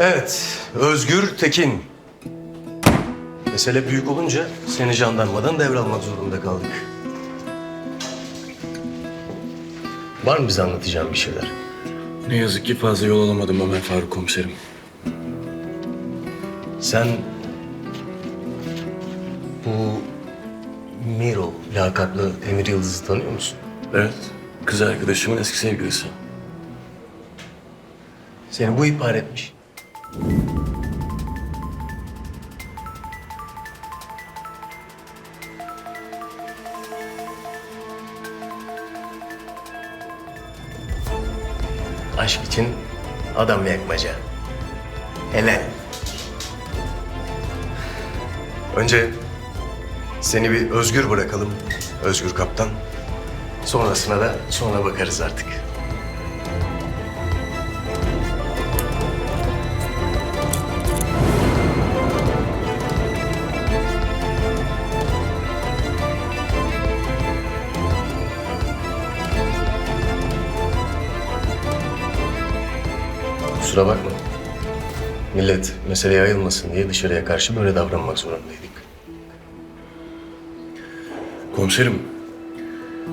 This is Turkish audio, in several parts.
Evet, Özgür Tekin. Mesele büyük olunca seni jandarmadan devralmak zorunda kaldık. Var mı bize anlatacağın bir şeyler? Ne yazık ki fazla yol alamadım Ömer Faruk komiserim. Sen bu Miro lakaplı Emir Yıldız'ı tanıyor musun? Evet, kız arkadaşımın eski sevgilisi. Seni bu ihbar etmiş. Aşk için adam yakmaca. Helal. Önce seni bir özgür bırakalım. Özgür kaptan. Sonrasına da sonra bakarız artık. Kusura bakma. Millet meseleye ayılmasın diye dışarıya karşı böyle davranmak zorundaydık. Komiserim,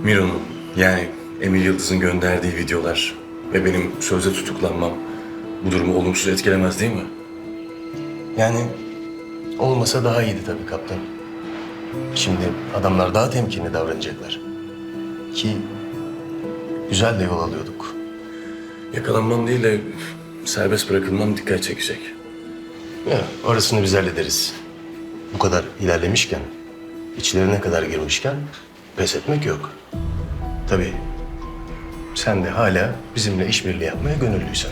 Miro'nun yani Emir Yıldız'ın gönderdiği videolar ve benim sözde tutuklanmam bu durumu olumsuz etkilemez değil mi? Yani olmasa daha iyiydi tabii kaptan. Şimdi adamlar daha temkinli davranacaklar. Ki güzel de yol alıyorduk. Yakalanmam değil de serbest bırakılmam dikkat çekecek. Ya orasını biz hallederiz. Bu kadar ilerlemişken, içlerine kadar girmişken pes etmek yok. Tabii sen de hala bizimle işbirliği yapmaya gönüllüysen.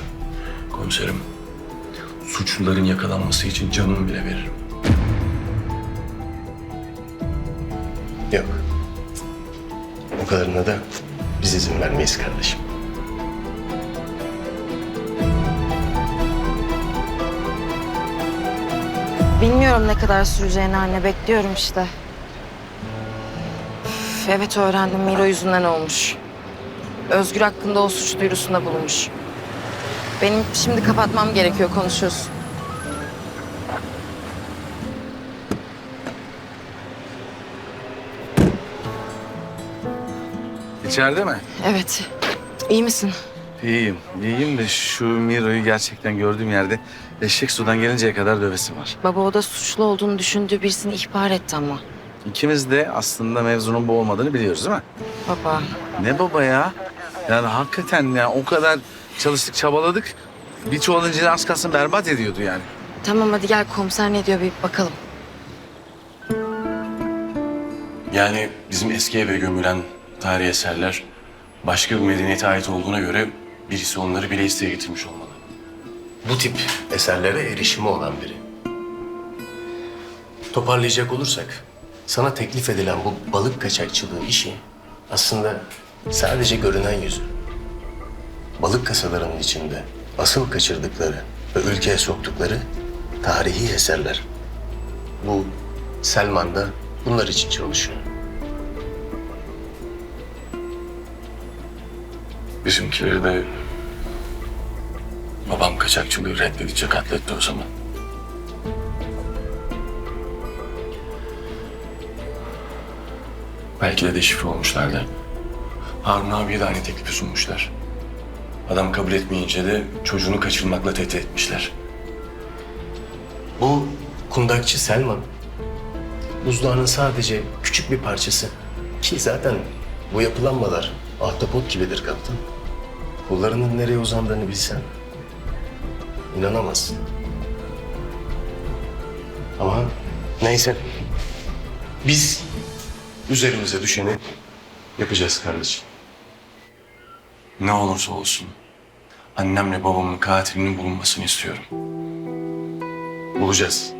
Komiserim, suçluların yakalanması için canımı bile veririm. Yok. O kadarına da biz izin vermeyiz kardeşim. Bilmiyorum ne kadar süreceğini anne. Bekliyorum işte. Üf, evet öğrendim. Miro yüzünden olmuş. Özgür hakkında o suç duyurusunda bulunmuş. Benim şimdi kapatmam gerekiyor. Konuşuyoruz. İçeride mi? Evet. İyi misin? İyiyim. İyiyim de şu Miro'yu gerçekten gördüğüm yerde eşek sudan gelinceye kadar dövesim var. Baba o da suçlu olduğunu düşündüğü birisini ihbar etti ama. İkimiz de aslında mevzunun bu olmadığını biliyoruz değil mi? Baba. Ne baba ya? Yani hakikaten ya o kadar çalıştık çabaladık. Bir çuval inciri az kalsın berbat ediyordu yani. Tamam hadi gel komiser ne diyor bir bakalım. Yani bizim eski eve gömülen tarihi eserler başka bir medeniyete ait olduğuna göre birisi onları bile isteye getirmiş olmalı. Bu tip eserlere erişimi olan biri. Toparlayacak olursak, sana teklif edilen bu balık kaçakçılığı işi aslında sadece görünen yüzü. Balık kasalarının içinde asıl kaçırdıkları ve ülkeye soktukları tarihi eserler. Bu Selman da bunlar için çalışıyor. Bizimkileri de babam kaçakçılığı reddedince katletti o zaman. Belki de deşifre olmuşlardı. Harun abiye de aynı teklifi sunmuşlar. Adam kabul etmeyince de çocuğunu kaçırmakla tehdit etmişler. Bu kundakçı Selman, buzdağının sadece küçük bir parçası. Ki zaten bu yapılanmalar ahtapot gibidir kaptan. Kollarının nereye uzandığını bilsen inanamazsın. Ama neyse. Biz üzerimize düşeni yapacağız kardeşim. Ne olursa olsun annemle babamın katilinin bulunmasını istiyorum. Bulacağız.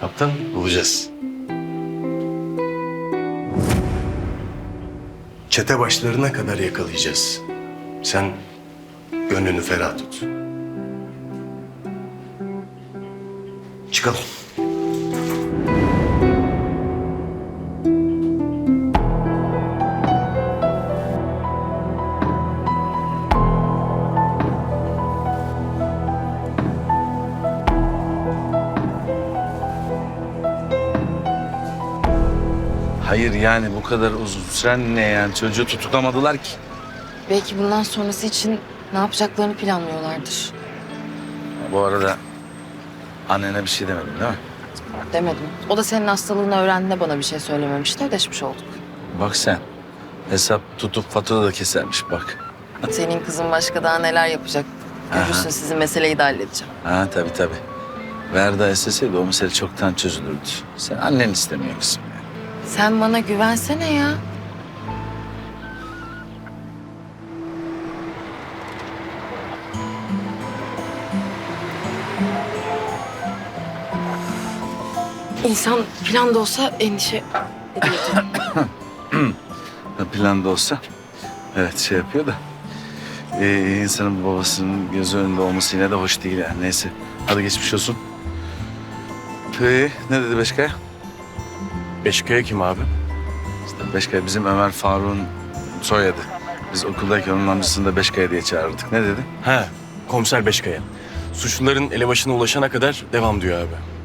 Kaptan bulacağız. Çete başlarına kadar yakalayacağız. Sen Gönlünü ferah tut. Çıkalım. Hayır yani bu kadar uzun süren ne yani çocuğu tutuklamadılar ki. Belki bundan sonrası için ne yapacaklarını planlıyorlardır. Bu arada annene bir şey demedin değil mi? Demedim. O da senin hastalığını öğrendiğinde bana bir şey söylememişti. Ödeşmiş olduk. Bak sen. Hesap tutup fatura da kesermiş bak. Senin kızın başka daha neler yapacak. Görürsün Aha. sizin meseleyi de halledeceğim. Ha tabii tabii. Verda isteseydi o mesele çoktan çözülürdü. Sen annen istemiyor kızım. Sen bana güvensene ya. İnsan planda olsa endişe ediyordu. Ha, Planda olsa evet şey yapıyor da. Ee, insanın babasının gözü önünde olması yine de hoş değil yani. Neyse. Hadi geçmiş olsun. Ee, ne dedi Beşkaya? Beşikaya kim abi? İşte Beşkaya bizim Ömer Faruk'un soyadı. Biz okuldayken onun amcasını da Beşkaya diye çağırırdık. Ne dedi? Ha, komiser Beşikaya. Suçluların elebaşına ulaşana kadar devam diyor abi.